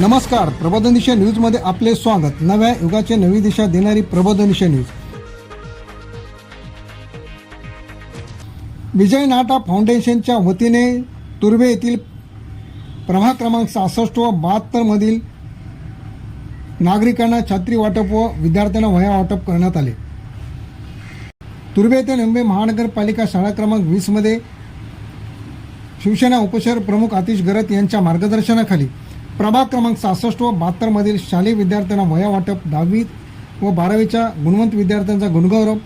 नमस्कार प्रबोधन दिशा न्यूजमध्ये आपले स्वागत. नव्या युगाचे नवी दिशा देणारी प्रबोधन दिशा न्यूज. विजय नाटा फाउंडेशनच्या वतीने तुर्भे येथील प्रभाग क्रमांक सहासष्ट व बहात्तरमधील नागरिकांना छात्री वाटप व विद्यार्थ्यांना वह्या वाटप करण्यात आले. तुर्भे येथे मुंबई महानगरपालिका शाळा क्रमांक वीसमध्ये शिवसेना उपशहर प्रमुख आतिश गरत यांच्या मार्गदर्शनाखाली प्रभाग क्रमांक सहासष्ट व बहात्तरमधील शालेय विद्यार्थ्यांना वया वाटप दहावी व बारावीच्या गुणवंत विद्यार्थ्यांचा गुणगौरव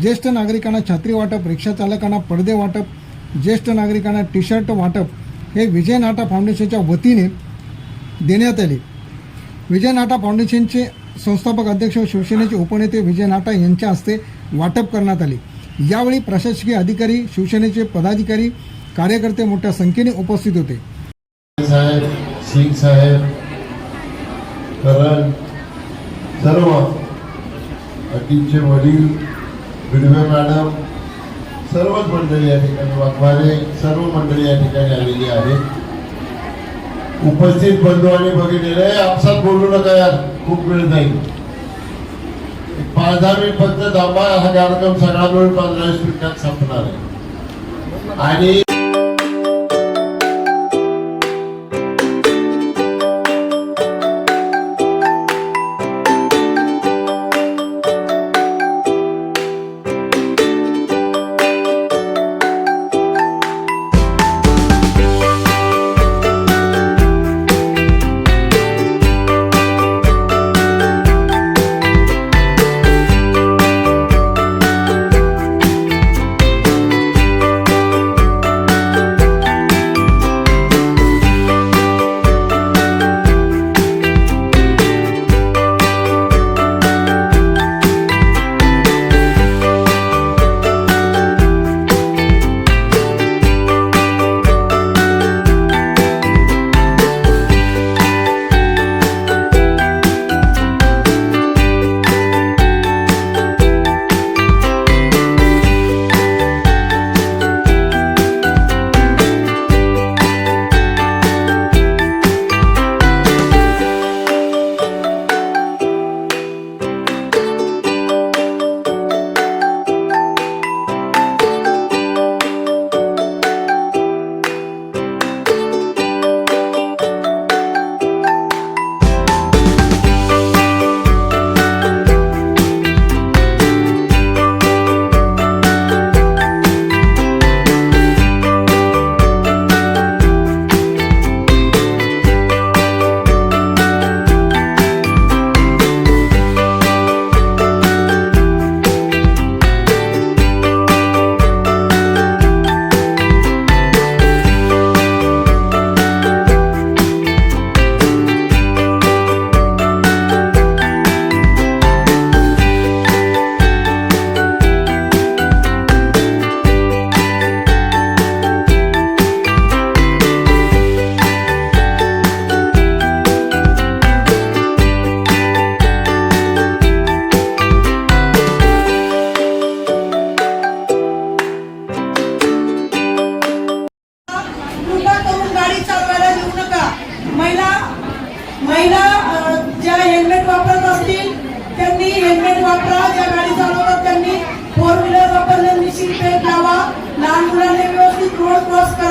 ज्येष्ठ नागरिकांना छात्री वाटप रिक्षाचालकांना पडदे वाटप ज्येष्ठ नागरिकांना टी शर्ट वाटप हे विजय नाटा फाउंडेशनच्या वतीने देण्यात आले. विजय नाटा फाउंडेशनचे संस्थापक अध्यक्ष व शिवसेनेचे उपनेते विजय नाटा यांच्या हस्ते वाटप करण्यात आले. यावेळी प्रशासकीय अधिकारी शिवसेनेचे पदाधिकारी कार्यकर्ते मोठ्या संख्येने उपस्थित होते. सिंग साहेब करण सर्व अटींचे वडील बिडवे मॅडम सर्वच मंडळी या ठिकाणी वाघमारे सर्व मंडळी या ठिकाणी आलेली आहे उपस्थित बंधू आणि भगिनीने आपसात बोलू नका यार खूप वेळ जाईल. पाच दहा मिनिट फक्त थांबा हा कार्यक्रम सगळा वेळ पंधरा वीस मिनिटात संपणार आहे. आणि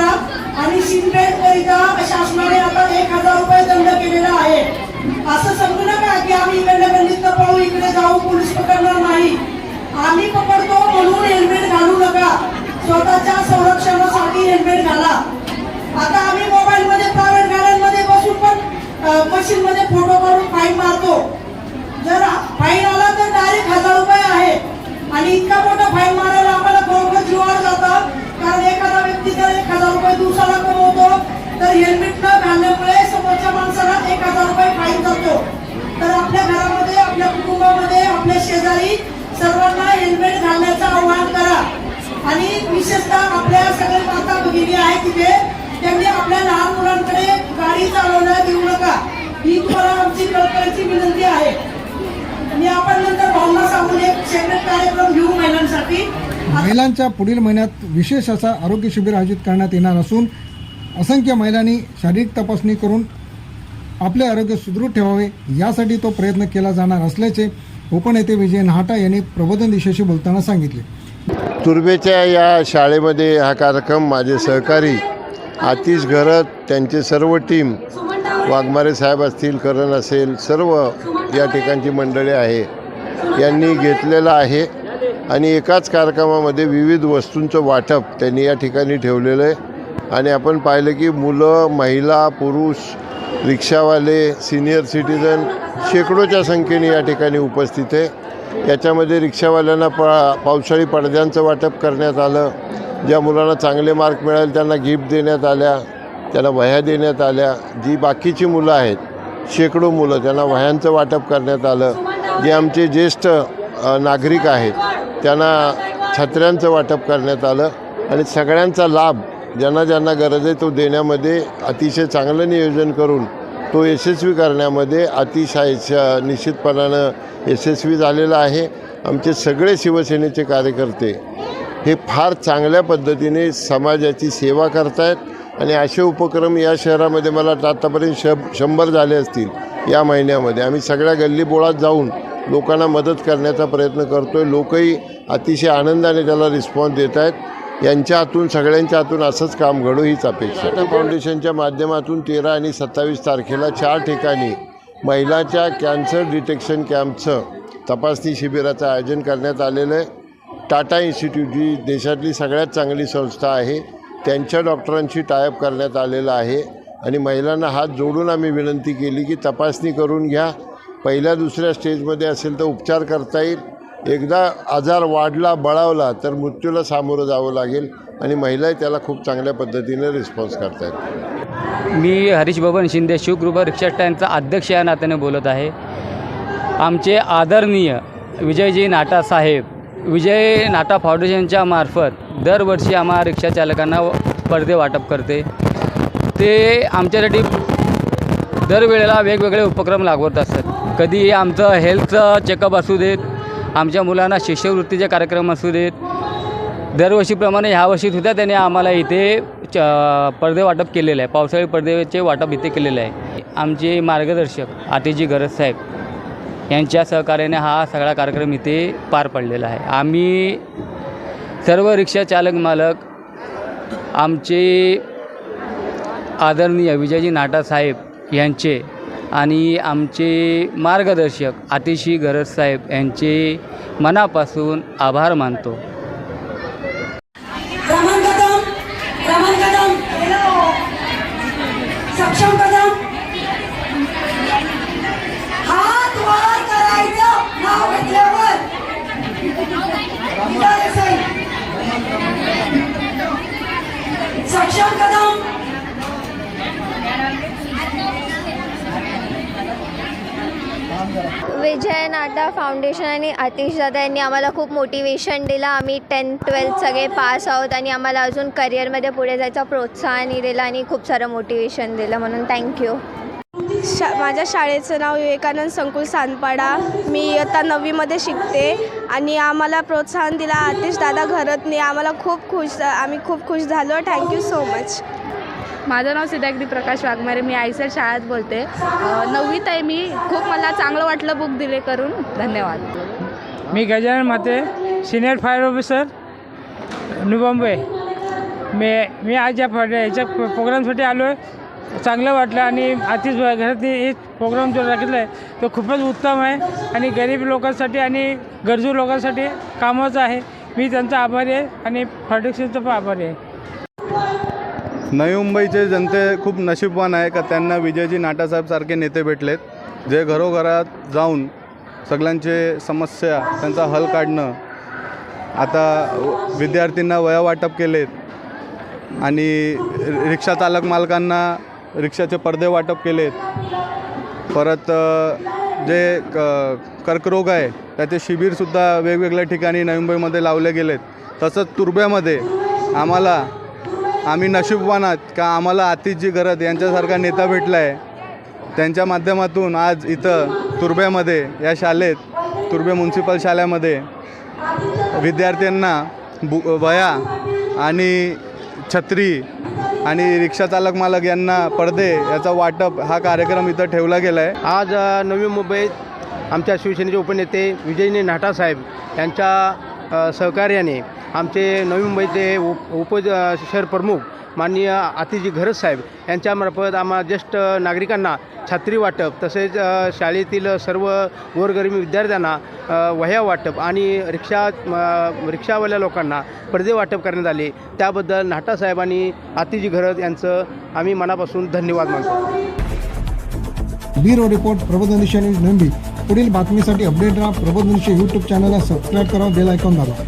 करा. आणि सीट करिता शासनाने आता एक हजार रुपये दंड केलेला आहे. असं समजू नका की आम्ही इकडे गल्लीत पळू इकडे जाऊ पोलीस पकडणार नाही. आम्ही पकडतो म्हणून हेल्मेट घालू नका. स्वतःच्या संरक्षणासाठी हेल्मेट घाला. आता आम्ही मोबाईल मध्ये प्रायव्हेट गाड्यांमध्ये बसून पण मशीन मध्ये फोटो काढून कार्यक्रम घेऊ महिलांसाठी. महिलांच्या पुढील महिन्यात विशेष असा आरोग्य शिबिर आयोजित करण्यात येणार असून असंख्य महिलांनी शारीरिक तपासणी करून आपले आरोग्य सुदृढ ठेवावे यासाठी तो प्रयत्न केला जाणार असल्याचे उपनेते विजय नाहटा यांनी प्रबोधन दिशेशी बोलताना सांगितले. तुर्बेच्या या शाळेमध्ये हा कार्यक्रम माझे सहकारी आतिश घरत त्यांचे सर्व टीम वाघमारे साहेब असतील करण असेल सर्व या ठिकाणची मंडळी आहे. यांनी घेतलेलं आहे. आणि एकाच कार्यक्रमामध्ये विविध वस्तूंचं वाटप त्यांनी या ठिकाणी ठेवलेलं आहे. आणि आपण पाहिलं की मुलं महिला पुरुष रिक्षावाले सिनियर सिटीजन शेकडोच्या संख्येने या ठिकाणी उपस्थित आहे. याच्यामध्ये रिक्षावाल्यांना पा पावसाळी पडद्यांचं वाटप करण्यात आलं. ज्या मुलांना चांगले मार्क मिळाले त्यांना गिफ्ट देण्यात आल्या त्यांना वह्या देण्यात आल्या. जी बाकीची मुलं आहेत शेकडो मुलं त्यांना वह्यांचं वाटप करण्यात आलं. जे आमचे ज्येष्ठ नागरिक आहेत त्यांना छत्र्यांचं वाटप करण्यात आलं आणि सगळ्यांचा लाभ ज्यांना ज्यांना गरज आहे तो देण्यामध्ये अतिशय चांगलं नियोजन करून तो यशस्वी करण्यामध्ये अतिशय श- निश्चितपणानं यशस्वी झालेला आहे. आमचे सगळे शिवसेनेचे कार्यकर्ते हे फार चांगल्या पद्धतीने समाजाची सेवा करतायत आणि असे उपक्रम या शहरामध्ये मला आतापर्यंत आत्तापर्यंत शंभर झाले असतील. या महिन्यामध्ये. आम्ही सगळ्या गल्लीबोळात जाऊन लोकांना मदत करण्याचा प्रयत्न करतो आहे लोकही अतिशय आनंदाने त्याला रिस्पॉन्स देत आहेत. यांच्या हातून सगळ्यांच्या हातून असंच काम घडू हीच अपेक्षा आहे. फाउंडेशनच्या माध्यमातून तेरा आणि सत्तावीस तारखेला चार ठिकाणी महिलाच्या कॅन्सर डिटेक्शन कॅम्पचं तपासणी शिबिराचं आयोजन करण्यात आलेलं आहे. टाटा इन्स्टिट्यूट जी देशातली सगळ्यात चांगली संस्था आहे. त्यांच्या डॉक्टरांशी टायअप करण्यात आलेलं आहे. आणि महिलांना हात जोडून आम्ही विनंती केली की तपासणी करून घ्या. पहिल्या दुसऱ्या स्टेजमध्ये असेल तर उपचार करता येईल. एकदा आजार वाढला बळावला तर मृत्यूला सामोरं जावं लागेल आणि महिलाही त्याला खूप चांगल्या पद्धतीने रिस्पॉन्स करतायत मी हरीश बबन शिंदे शिवकृपा रिक्षा स्टँडचा अध्यक्ष या नात्याने बोलत आहे. आमचे आदरणीय विजयजी नाटा साहेब विजय नाटा फाउंडेशनच्या मार्फत दरवर्षी आम्हा रिक्षाचालकांना पडदे वाटप करते. ते आमच्यासाठी दरवेळेला वेगवेगळे उपक्रम लागवत असतात. कधी आमचं हेल्थचं चेकअप असू देत आमच्या मुलांना शिष्यवृत्तीचे कार्यक्रम असू देत दरवर्षीप्रमाणे ह्यावर्षीसुद्धा त्याने आम्हाला इथे च पडदे वाटप केलेलं आहे. पावसाळी पडदेचे वाटप इथे केलेलं आहे. आमचे मार्गदर्शक आतेजी गरज साहेब यांच्या सहकार्याने हा सगळा कार्यक्रम इथे पार पडलेला आहे. आम्ही सर्व रिक्षा चालक मालक आमचे आदरणीय विजयजी नाटा साहेब यांचे आणि आमचे मार्गदर्शक आतिशी गरज साहेब यांचे मनापासून आभार मानतो. फाउंडेशन आणि आतिश दादा यांनी आम्हाला खूप मोटिवेशन दिलं. आम्ही टेन्थ ट्वेल्थ सगळे पास आहोत आणि आम्हाला अजून करिअरमध्ये पुढे जायचं प्रोत्साहनही दिलं आणि खूप सारं मोटिवेशन दिलं म्हणून थँक्यू शा माझ्या शाळेचं नाव विवेकानंद संकुल सानपाडा मी इयत्ता नववीमध्ये शिकते आणि आम्हाला प्रोत्साहन दिला आतिश दादा घरतने. आम्हाला खूप खुश आम्ही खूप खुश झालो. थँक्यू सो मच माझं नाव सिद्धागदी प्रकाश वाघमारे. मी आयसर शाळेत बोलते. नववीत आहे मी खूप मला चांगलं वाटलं बुक दिले करून. धन्यवाद. मी Gajanan Mate senior fire officer New Bombay. मी मी आज या याच्या प्रोग्रामसाठी आलो आहे चांगलं वाटलं आणि आतीच घरात हे प्रोग्राम जो राखितला आहे तो खूपच उत्तम आहे. आणि गरीब लोकांसाठी आणि गरजू लोकांसाठी कामाचं आहे. मी त्यांचा आभारी आहे आणि फाउंडेशनचा पण आभारी आहे. नवी मुंबईचे जनते खूप नशीबवान आहे का त्यांना विजयजी नाटासाहेबसारखे नेते भेटलेत जे घरोघरात जाऊन सगळ्यांचे समस्या त्यांचा हल काढणं आता विद्यार्थ्यांना वया वाटप केलेत आणि रिक्षा चालक मालकांना रिक्षाचे पडदे वाटप केलेत. परत जे क कर्करोग आहे त्याचे शिबिरसुद्धा वेगवेगळ्या ठिकाणी नवी मुंबईमध्ये लावले गेलेत. तसंच तुर्ब्यामध्ये आम्हाला आम्ही नशीबवान आहात का आम्हाला आतिशजी गरज यांच्यासारखा नेता भेटला आहे त्यांच्या माध्यमातून आज इथं तुर्ब्यामध्ये या शाळेत तुर्बे म्युन्सिपल शाळेमध्ये विद्यार्थ्यांना बु वया आणि छत्री आणि रिक्षा चालक मालक यांना पडदे याचा वाटप हा कार्यक्रम इथं ठेवला गेला आहे आज नवी मुंबईत आमच्या शिवसेनेचे उपनेते विजयने नाटासाहेब यांच्या सहकार्याने आमचे नवी मुंबईचे उप उप अ, शहर प्रमुख माननीय आतिजी घरत साहेब यांच्यामार्फत आम्हा ज्येष्ठ नागरिकांना छात्री वाटप तसेच शाळेतील सर्व गोरगरीब विद्यार्थ्यांना वह्या वाटप आणि रिक्षा रिक्षावाल्या लोकांना पडदे वाटप करण्यात आले. त्याबद्दल नाटा साहेब आणि आतिजी घरत यांचं आम्ही मनापासून धन्यवाद मानतो. Bureau report Prabodhan news Nandi. पुढील बातमीसाठी अपडेट राहा प्रबोधन यूट्यूब चॅनलला सबस्क्राईब करा बेल आयकॉन दाबा.